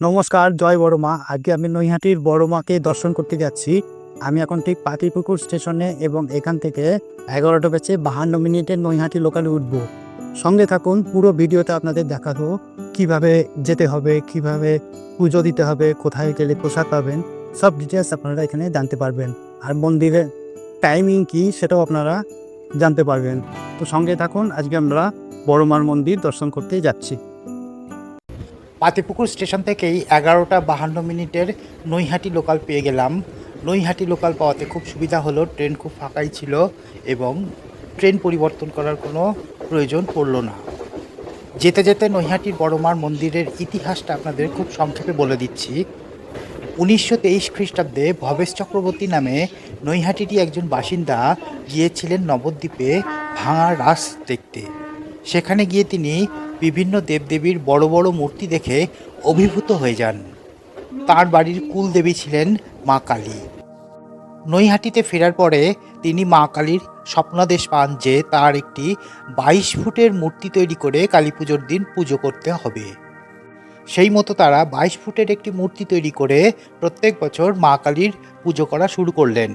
নমস্কার, জয় বড় মা। আজকে আমি নৈহাটির বড়মাকে দর্শন করতে যাচ্ছি। আমি এখন ঠিক পাতিপুকুর স্টেশনে এবং এখান থেকে এগারোটা বেচে বাহান্ন মিনিটে নৈহাটি লোকালে উঠব। সঙ্গে থাকুন, পুরো ভিডিওতে আপনাদের দেখাবো। কীভাবে যেতে হবে, কীভাবে পুজো দিতে হবে, কোথায় গেলে প্রসাদ পাবেন, সব ডিটেলস আপনারা এখানে জানতে পারবেন। আর মন্দিরের টাইমিং কি সেটাও আপনারা জানতে পারবেন। তো সঙ্গে থাকুন, আজকে আমরা বড় মার মন্দির দর্শন করতে যাচ্ছি। পাতিপুকুর স্টেশন থেকেই এগারোটা বাহান্ন মিনিটের নৈহাটি লোকাল পেয়ে গেলাম। নৈহাটি লোকাল পাওয়াতে খুব সুবিধা হলো, ট্রেন খুব ফাঁকাই ছিল এবং ট্রেন পরিবর্তন করার কোনো প্রয়োজন পড়ল না। যেতে যেতে নৈহাটির বড়মার মন্দিরের ইতিহাসটা আপনাদের খুব সংক্ষেপে বলে দিচ্ছি। উনিশশো তেইশ খ্রিস্টাব্দে ভবেশ চক্রবর্তী নামে নৈহাটিটি একজন বাসিন্দা গিয়েছিলেন নবদ্বীপে ভাঙা রাস দেখতে। সেখানে গিয়ে তিনি বিভিন্ন দেবদেবীর বড় বড় মূর্তি দেখে অভিভূত হয়ে যান। তার বাড়ির কুলদেবী ছিলেন মা কালী। নৈহাটিতে ফেরার পরে তিনি মা কালীর স্বপ্নাদেশ পান যে তার একটি বাইশ ফুটের মূর্তি তৈরি করে কালী পুজোর দিন পুজো করতে হবে। সেই মতো তারা বাইশ ফুটের একটি মূর্তি তৈরি করে প্রত্যেক বছর মা কালীর পুজো করা শুরু করলেন।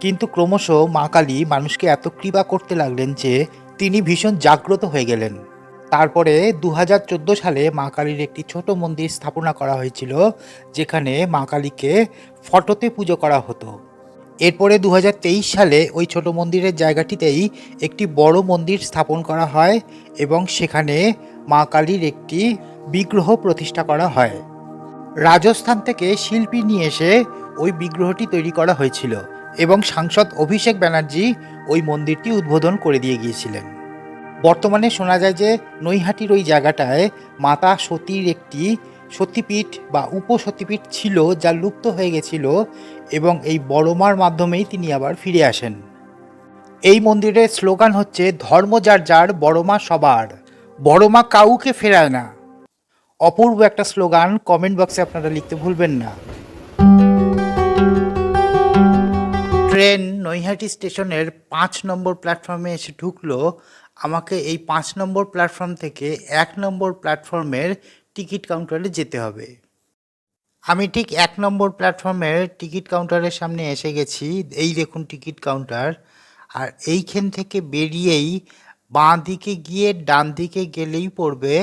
কিন্তু ক্রমশ মা কালী মানুষকে এত কৃপা করতে লাগলেন যে তিনি ভীষণ জাগ্রত হয়ে গেলেন। তারপরে দু হাজার চোদ্দ সালে মা কালীর একটি ছোট মন্দির স্থাপনা করা হয়েছিল, যেখানে মা কালীকে ফটোতে পুজো করা হতো। এরপরে দু হাজার তেইশ সালে ওই ছোট মন্দিরের জায়গাটিতেই একটি বড় মন্দির স্থাপন করা হয় এবং সেখানে মা কালীর একটি বিগ্রহ প্রতিষ্ঠা করা হয়। রাজস্থান থেকে শিল্পী নিয়ে এসে ওই বিগ্রহটি তৈরি করা হয়েছিল এবং সাংসদ অভিষেক ব্যানার্জি ওই মন্দিরটি উদ্বোধন করে দিয়ে গিয়েছিলেন। বর্তমানে শোনা যায় যে নৈহাটির ওই জায়গাটায় মাতা সতীর একটি সতীপীঠ বা উপসতীপীঠ ছিল যা লুপ্ত হয়ে গেছিল এবং এই বড়মার মাধ্যমেই তিনি আবার ফিরে আসেন। এই মন্দিরের স্লোগান হচ্ছে, ধর্ম যার যার, বড়মা সবার। বড়মা কাউকে ফেরায় না। অপূর্ব একটা স্লোগান কমেন্ট বক্সে আপনারা লিখতে ভুলবেন না। ট্রেন নৈহাটি স্টেশনের পাঁচ নম্বর প্ল্যাটফর্মে এসে ঢুকলো। আমাকে এই পাঁচ নম্বর প্ল্যাটফর্ম থেকে এক নম্বর প্ল্যাটফর্মের টিকিট কাউন্টারে যেতে হবে। আমি ঠিক এক নম্বর প্ল্যাটফর্মের টিকিট কাউন্টারের সামনে এসে গেছি। এই দেখুন টিকিট কাউন্টার। আর এইখান থেকে বেরিয়েই বাঁ দিকে গিয়ে ডান দিকে গেলেই পড়বে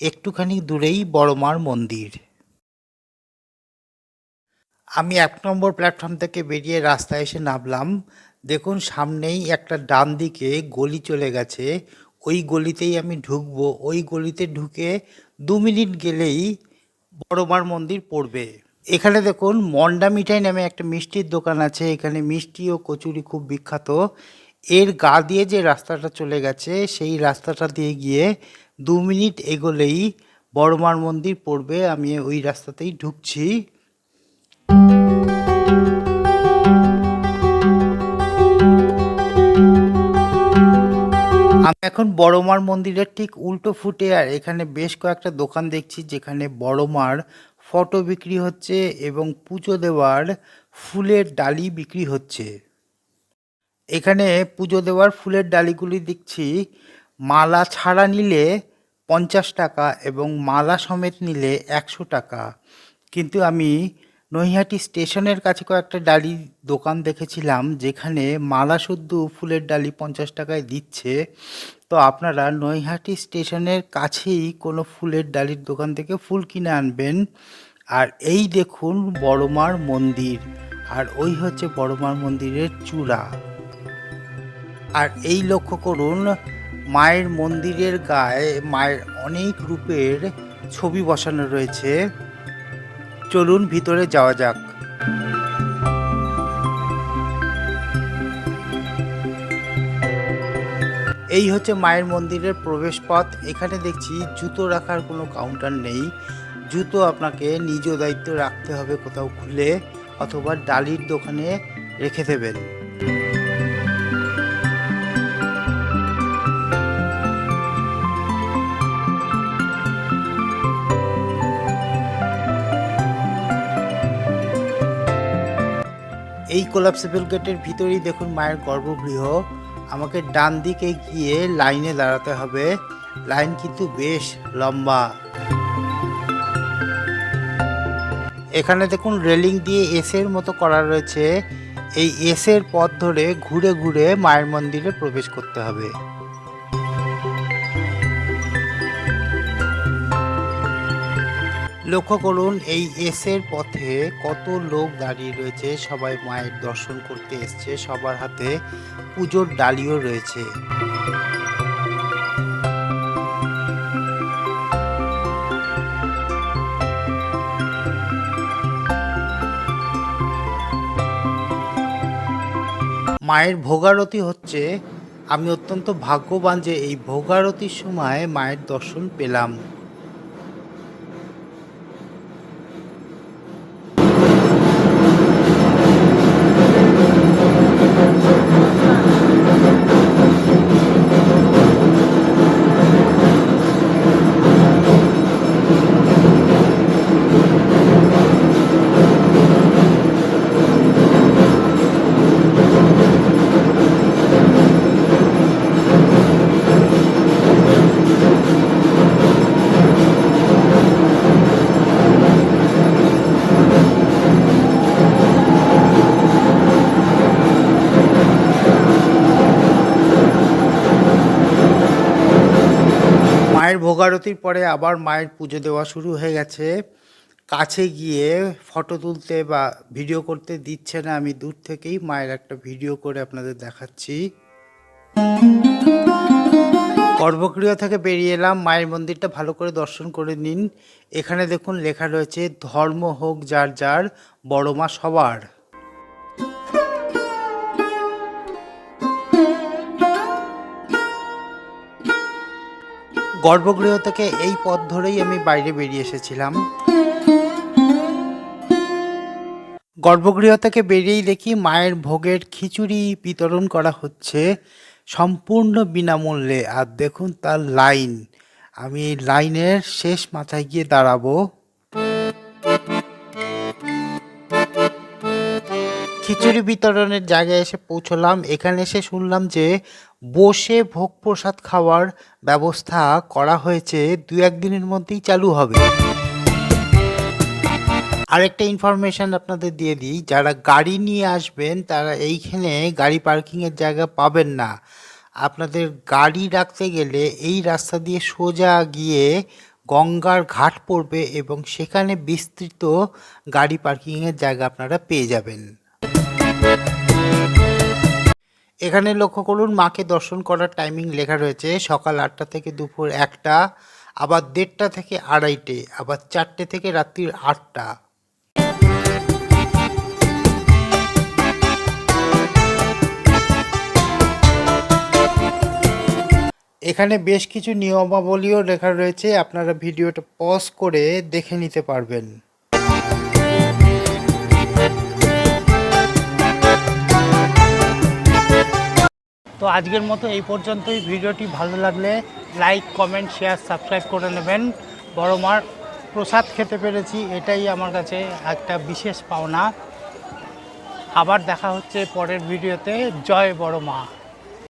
একটুখানি দূরেই বড়মার মন্দির। আমি এক নম্বর প্ল্যাটফর্ম থেকে বেরিয়ে রাস্তায় এসে নামলাম। দেখুন, সামনেই একটা ডান দিকে গলি চলে গেছে। ওই গলিতেই আমি ঢুকবো। ওই গলিতে ঢুকে দু মিনিট গেলেই বড়মার মন্দির পড়বে। এখানে দেখুন, মন্ডা মিঠাই নামে একটা মিষ্টির দোকান আছে। এখানে মিষ্টি ও কচুরি খুব বিখ্যাত। এর গা দিয়ে যে রাস্তাটা চলে গেছে, সেই রাস্তাটা দিয়ে গিয়ে দু মিনিট এগোলেই বড়মার মন্দির পড়বে। আমি ওই রাস্তাতেই ঢুকছি। এখন বড়মার মন্দিরের ঠিক উল্টো ফুটে আর এখানে বেশ কয়েকটা দোকান দেখছি যেখানে বড়মার ফটো বিক্রি হচ্ছে এবং পুজো দেওয়ার ফুলের ডালি বিক্রি হচ্ছে। এখানে পুজো দেওয়ার ফুলের ডালিগুলি দেখছি। মালা ছাড়া নিলে পঞ্চাশ টাকা এবং মালা সমেত নিলে একশো টাকা। কিন্তু আমি নৈহাটি স্টেশনের কাছে কয়েকটা ডালি দোকান দেখেছিলাম যেখানে মালা শুদ্ধ ফুলের ডালি পঞ্চাশ টাকায় দিচ্ছে। তো আপনারা নৈহাটি স্টেশনের কাছেই কোনো ফুলের ডালির দোকান থেকে ফুল কিনে আনবেন। আর এই দেখুন বড়মার মন্দির, আর ওই হচ্ছে বড়মার মন্দিরের চূড়া। আর এই লক্ষ্য করুন, মায়ের মন্দিরের গায়ে মায়ের অনেক রূপের ছবি বসানো রয়েছে। চলুন ভিতরে যাওয়া যাক। এই হচ্ছে মায়ের মন্দিরের প্রবেশপথ। এখানে দেখছি জুতো রাখার কোনো কাউন্টার নেই। জুতো আপনাকে নিজ দায়িত্ব রাখতে হবে কোথাও খুলে অথবা ডালির দোকানে রেখে দেবেন। এই কোলাপসিবল গেটের ভিতরেই দেখুন মায়ের গর্ভগৃহ। আমাকে ডান দিকে গিয়ে লাইনে দাঁড়াতে হবে। লাইন কিন্তু বেশ লম্বা। এখানে দেখুন, রেলিং দিয়ে এসের মতো করা রয়েছে। এই এসের পথ ধরে ঘুরে ঘুরে মায়ের মন্দিরে প্রবেশ করতে হবে। লক্ষ্য করুন, এই এসের পথে কত লোক দাঁড়িয়ে রয়েছে। সবাই মায়ের দর্শন করতে এসছে সবার হাতে। পুজোর ডালিও রয়েছে। মায়ের ভোগারতি হচ্ছে, আমি অত্যন্ত ভাগ্যবান যে এই ভোগারতির সময় মায়ের দর্শন পেলাম। মায়ের ভোগারতির পরে আবার মায়ের পুজো দেওয়া শুরু হয়ে গেছে। কাছে গিয়ে ফটো তুলতে বা ভিডিও করতে দিচ্ছে না, আমি দূর থেকেই মায়ের একটা ভিডিও করে আপনাদের দেখাচ্ছি। গর্ভগৃহ থেকে বেরিয়ে এলাম, মায়ের মন্দিরটা ভালো করে দর্শন করে নিন। এখানে দেখুন লেখা রয়েছে, ধর্ম হোক যার যার, বড় মা সবার। গর্ভগৃহ থেকে এই পথ ধরেই আমি বাইরে বেরিয়ে এসেছিলাম। গর্ভগৃহ থেকে বেরিয়েই দেখি মায়ের ভোগের খিচুড়ি বিতরণ করা হচ্ছে সম্পূর্ণ বিনামূল্যে। আর দেখুন তার লাইন। আমি লাইনের শেষ মাথায় গিয়ে দাঁড়াবো। খিচুড়ি বিতরণের জায়গায় এসে পৌঁছলাম। এখানে এসে শুনলাম যে বসে ভোগ প্রসাদ খাওয়ার ব্যবস্থা করা হয়েছে। দু একদিনের মধ্যেই চালু হবে। আরেকটা ইনফরমেশন আপনাদের দিয়ে দিই। যারা গাড়ি নিয়ে আসবেন, তারা এইখানে গাড়ি পার্কিংয়ের জায়গা পাবেন না। আপনাদের গাড়ি রাখতে গেলে এই রাস্তা দিয়ে সোজা গিয়ে গঙ্গার ঘাট পড়বে এবং সেখানে বিস্তৃত গাড়ি পার্কিংয়ের জায়গা আপনারা পেয়ে যাবেন। এখানে লক্ষ্য করুন, মাকে দর্শন করার টাইমিং লেখা রয়েছে সকাল আটটা থেকে দুপুর একটা, আবার দেড়টা থেকে আড়াইটে, আবার চারটে থেকে রাত্রির আটটা। এখানে বেশ কিছু নিয়মাবলীও লেখা রয়েছে, আপনারা ভিডিওটা পজ করে দেখে নিতে পারবেন। তো আজকের মতো এই পর্যন্তই। ভিডিওটি ভালো লাগলে লাইক, কমেন্ট, শেয়ার, সাবস্ক্রাইব করে নেবেন। বড় মার প্রসাদ খেতে পেরেছি, এটাই আমার কাছে একটা বিশেষ পাওনা। আবার দেখা হচ্ছে পরের ভিডিওতে। জয় বড় মা।